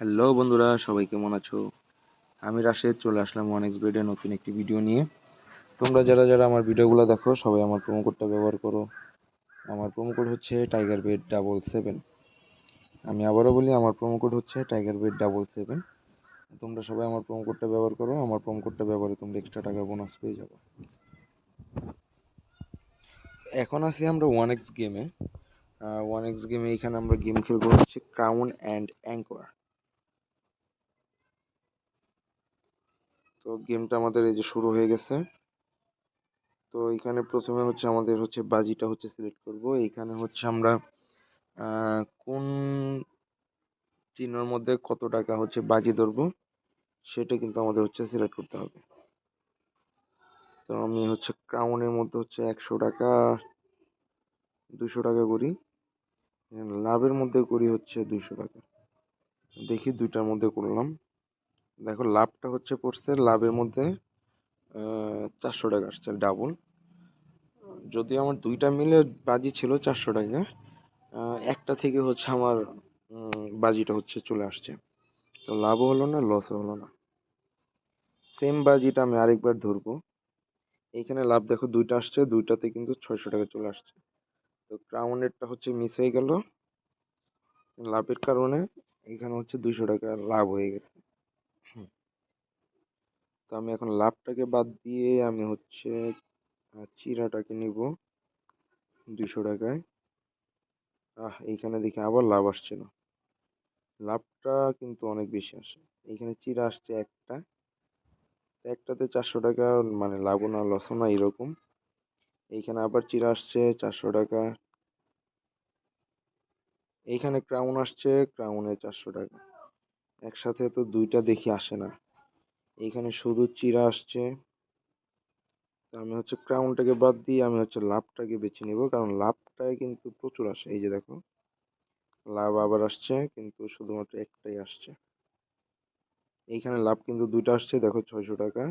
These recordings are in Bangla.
হ্যালো বন্ধুরা, সবাই কেমন আছো? আমি রাশেদ, চলে আসলাম ওয়ান এক্স বেডে নতুন একটি ভিডিও নিয়ে। তোমরা যারা যারা আমার ভিডিওগুলো দেখো, সবাই আমার প্রোমো কোডটা ব্যবহার করো। আমার প্রোমো কোড হচ্ছে টাইগার বেড ডাবল সেভেন আমি আবারও বলি, আমার প্রোমো কোড হচ্ছে টাইগার বেড ডাবল সেভেন তোমরা সবাই আমার প্রোমো কোডটা ব্যবহার করো, আমার প্রোমো কোডটা ব্যবহারে তোমরা এক্সট্রা টাকা বোনাস পেয়ে যাবে। এখন আছি আমরা ওয়ান এক্স গেমে ওয়ান এক্স গেমে এখানে আমরা গেম খেলব হচ্ছে ক্রাউন অ্যান্ড অ্যাঙ্কর তো গেমটা আমাদের এই যে শুরু হয়ে গেছে। তো এখানে প্রথমে হচ্ছে আমাদের হচ্ছে বাজিটা হচ্ছে সিলেক্ট করব। এইখানে হচ্ছে আমরা কোন চিহ্নর মধ্যে কত টাকা হচ্ছে বাজি ধরবো, সেটা কিন্তু আমাদের হচ্ছে সিলেক্ট করতে হবে। তো আমি হচ্ছে ক্রাউনের মধ্যে হচ্ছে একশো টাকা, দুশো টাকা করি। লাভের মধ্যে করি হচ্ছে দুশো টাকা। দেখি দুইটার মধ্যে করলাম। দেখো, লাভটা হচ্ছে পড়ছে লাভের মধ্যে চারশো টাকা আসছে, ডাবল। যদি আমার দুইটা মিলে বাজি ছিল চারশো টাকা একটা থেকে হচ্ছে আমার বাজিটা হচ্ছে চলে আসছে। তো লাভও হলো না লসও হলো না। সেম বাজিটা আমি আরেকবার ধরবো। এইখানে লাভ দেখো, দুইটা আসছে, দুইটাতে কিন্তু ছয়শো টাকা চলে আসছে। তো ক্রাউনেরটা হচ্ছে মিস হয়ে গেল। লাভের কারণে এখানে হচ্ছে দুইশো টাকা লাভ হয়ে গেছে। তো আমি এখন লাভটাকে বাদ দিয়ে আমি হচ্ছে চিরাটাকে নিব দুশো টাকায়। আহ, এইখানে দেখি আবার লাভ আসছে না। লাভটা কিন্তু অনেক বেশি আসে। এইখানে চিরা আসছে একটা। একটাতে চারশো টাকা মানে লাভও না লসও না এরকম। এইখানে আবার চিরা আসছে চারশো টাকা। এইখানে ক্রাউন আসছে ক্রাউনে চারশো টাকা। একসাথে তো দুইটা দেখি আসে না। এইখানে শুধু চিরা আসছে। আমি হচ্ছে ক্রাউনটাকে বাদ দিয়ে আমি হচ্ছে লাভটাকে বেছে নিব, কারণ লাভটায় কিন্তু প্রচুর আসে। এই যে দেখো, লাভ আবার আসছে, কিন্তু শুধুমাত্র একটাই আসছে। এইখানে লাভ কিন্তু দুইটা আসছে, দেখো ছয়শো টাকা।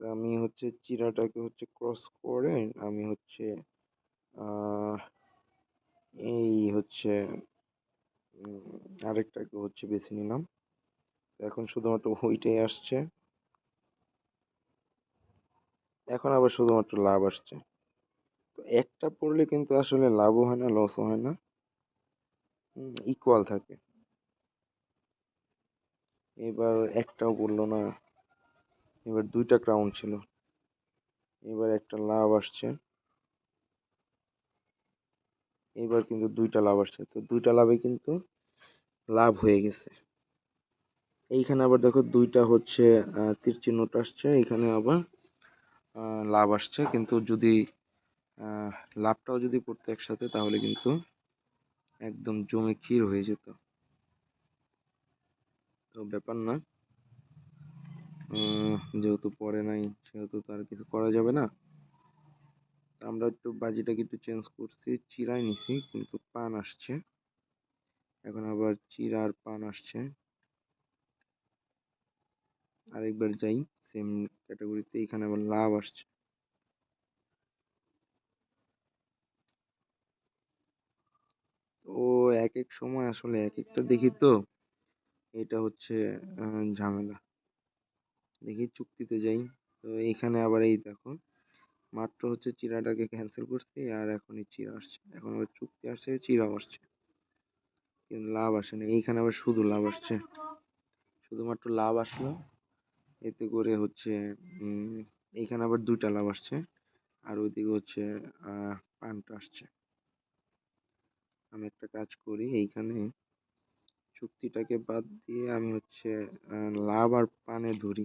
আমি হচ্ছে চিরাটাকে হচ্ছে ক্রস করে আমি হচ্ছে এই হচ্ছে আরেকটাকে হচ্ছে বেছে নিলাম। এখন শুধুমাত্র ওইটাই আসছে। এখন আবার শুধুমাত্র লাভ আসছে। তো একটা পড়লে কিন্তু আসলে লাভও হয় না লসও হয় না। ইকুয়াল থাকে। এবার একটাও পড়ল না। এবার দুইটা ক্রাউন ছিল। এবার একটা লাভ আসছে। এবার কিন্তু দুইটা লাভ আসছে। তো দুইটা লাভে কিন্তু লাভ হয়ে গেছে। এইখানে আবার দেখো দুইটা হচ্ছে তীর চিহ্নটা আসছে এখানে আবার লাভ আসছে। কিন্তু যদি লাভটাও যদি পড়তো একসাথে, তাহলে কিন্তু একদম জমে ক্ষীর হয়ে যেত। তো ব্যাপার না। যেহেতু পরে নাই, সেহেতু তো আর কিছু করা যাবে না। আমরা একটু বাজিটাকে একটু চেঞ্জ করছি চিরাই নিছি, কিন্তু পান আসছে। এখন আবার চিরার পান আসছে। আরেকবার যাই সেম ক্যাটাগরিতে এখানে আবার লাভ আসছে। ও এক এক সময় আসলে এক একটা দেখি তো, এটা হচ্ছে ঝামেলা। দেখি চুক্তিতে যাই। তো এখানে আবার এই দেখো, মাত্র হচ্ছে চিরাটাকে ক্যান্সেল করছি আর এখন এই চিরা আসছে। এখন আবার চুক্তি আসছে চিরাও আসছে। কিন্তু লাভ আসে না। এইখানে আবার শুধু লাভ আসছে। শুধুমাত্র লাভ আসলো। এতে করে হচ্ছে এইখানে আবার দুইটা লাভ আসছে। আর ওইদিকে হচ্ছে পানটা আসছে। আমি একটা কাজ করি, এইখানে চুক্তিটাকে বাদ দিয়ে আমি হচ্ছে লাভ আর পানে ধরি।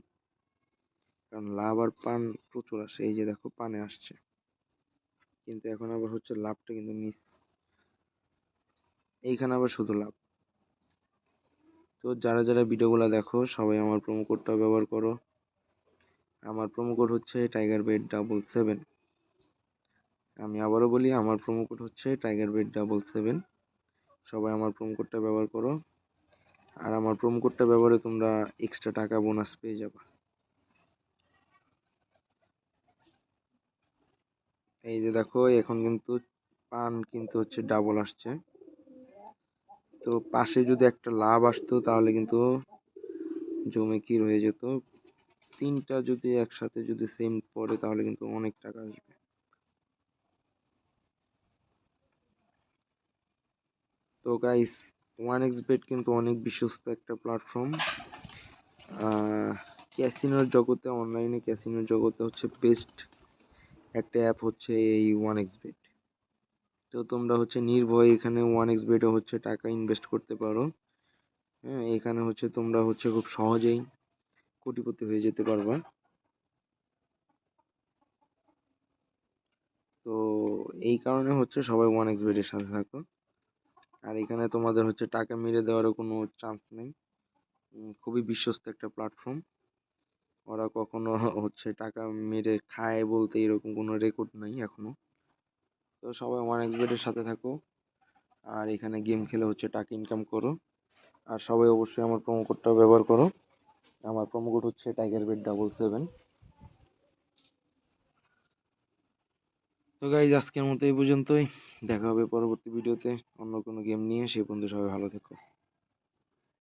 কারণ লাভ আর পান প্রচুর আসে, এই যে দেখো পানে আসছে। কিন্তু এখন আবার হচ্ছে লাভটা কিন্তু মিস এইখানে আবার শুধু লাভ। তো যারা যারা ভিডিওগুলো দেখো, সবাই আমার প্রোমো কোডটা ব্যবহার করো। আমার প্রোমো কোড হচ্ছে টাইগার বেড ডাবল সেভেন আমি আবারও বলি, আমার প্রোমো কোড হচ্ছে টাইগার বেড ডাবল সেভেন সবাই আমার প্রোমো কোডটা ব্যবহার করো। আর আমার প্রোমো কোডটা ব্যবহারে তোমরা এক্সট্রা টাকা বোনাস পেয়ে যাবে। এই যে দেখো, এখন কিন্তু পান কিন্তু হচ্ছে ডাবল আসছে। তো পাশে যদি একটা লাভ আসতো, তাহলে কিন্তু জমে কি হয়ে যেত? তিনটা যদি একসাথে যদি সেম পড়ে, তাহলে কিন্তু অনেক টাকা আসবে। তো গাইস ওয়ান এক্স বেট কিন্তু অনেক বিশ্বস্ত একটা প্ল্যাটফর্ম ক্যাসিনোর জগতে অনলাইনে ক্যাসিনোর জগতে হচ্ছে বেস্ট একটা অ্যাপ হচ্ছে এই ওয়ান এক্স বেট তো তোমরা হচ্ছে নির্ভয়ে এখানে ওয়ান এক্স বেটে হচ্ছে টাকা ইনভেস্ট করতে পারো। হ্যাঁ এখানে হচ্ছে তোমরা হচ্ছে খুব সহজেই কোটিপতি হয়ে যেতে পারবা। তো এই কারণে হচ্ছে সবাই ওয়ান এক্স বেটের সাথে থাকো। আর এখানে তোমাদের হচ্ছে টাকা মেরে দেওয়ারও কোনো চান্স নেই। খুবই বিশ্বস্ত একটা প্ল্যাটফর্ম ওরা কখনো হচ্ছে টাকা মেরে খায় বলতে এরকম কোনো রেকর্ড নাই এখনও। তো সবাই ওয়ান এক্স বেটের সাথে থাকো। আর এখানে গেম খেলে হচ্ছে টাকা ইনকাম করো। আর সবাই অবশ্যই আমার প্রোমো কোডটা ব্যবহার করো। আমার প্রোমো কোড হচ্ছে টাইগার বেট ডাবল সেভেন তো গাইজ আজকের মতো এই পর্যন্তই। দেখা হবে পরবর্তী ভিডিওতে অন্য কোনো গেম নিয়ে। সেই পর্যন্ত সবাই ভালো থেকো।